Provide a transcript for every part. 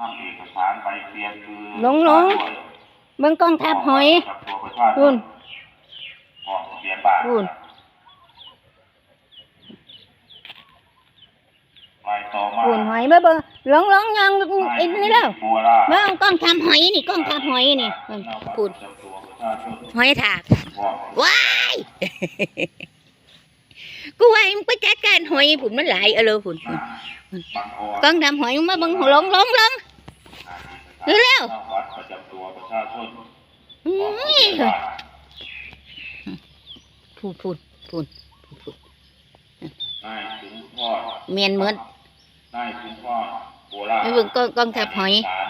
นำเอกสารใบเรียนคือหลงหลง เบิ่งกองทัพหอยกับตัวประชาชคุนณออกทะเบียนบ้านคุณไปต่อมาคุณหอยมาเบิ่งหลงหลงยังไอ้นี่แล้วบัวราชเบิ่งกองทัพหอยนี่กองทัพหอยนี่คุณนำบัตรประจำตัวประชาชนหอยถากบอกว้ายกูว่ามึงไปจัดการหอยผุนมันหลายเออเลยผุนบังออนกอง เบังหลงหลงหลงเร็วนำบัตรประจำตัวประชาชนอื้ออกทะอเบียนบ้านพูดพูดพูดพูดพูดนายถึงพ่อเมียนเหมือนนายถึงพ่อบัวราชไอ้เบิ่งกองกองทัพหอยสาร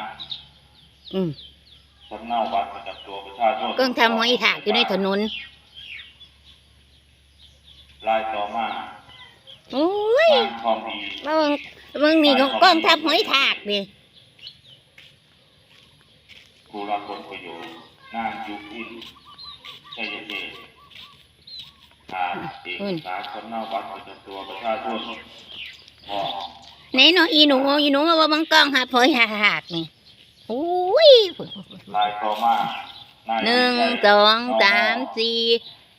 อืมสำเนาบัตรประจำตัวประชาชนกองทำหอยถากอยู่ในถนนลายต่อมาโอ้ยนางทองดีมาเบิ่งเบิ่งนี่กองทัพหอยถากนี่ ครูรับผลประโยชน์นางยุพินชัยเดชขาดเอกสารสำเนาบัตรประจำตัวประชาชนพ่อไหนเนาะอีหนูอีหนูมาเบิ่งกองทัพหอยถากนี่โอ้ยพูดพูดพูดลายต่อมาาหนึ่งสองสามสี่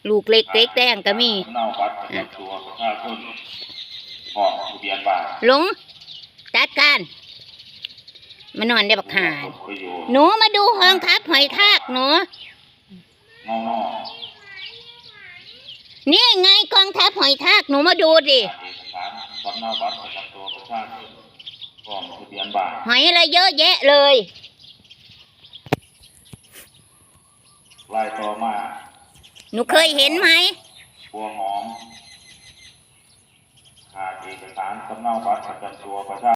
ลูกเล็กเล็กแดงก็มีสำเนาบัตรประจำตัวประชาชนพ่อทะเบียนบ้านหลงจัดการ มานอนได้บักหาผลประโยชน์หนูมาดูห้องทับหอยทากหนูงอนอนี่ไงกองทัพหอยทากหนูมาดูดิเอกสารสำเนาบัตรประจำตัวประชาชนพ่อทะเบียนบ้านหอยอะไรเยอะแยะเลยลายต่อมาหนูเคยเห็นไหมบัวหอมขาดเอกสารสำเนาบัตรประจำตัวประชา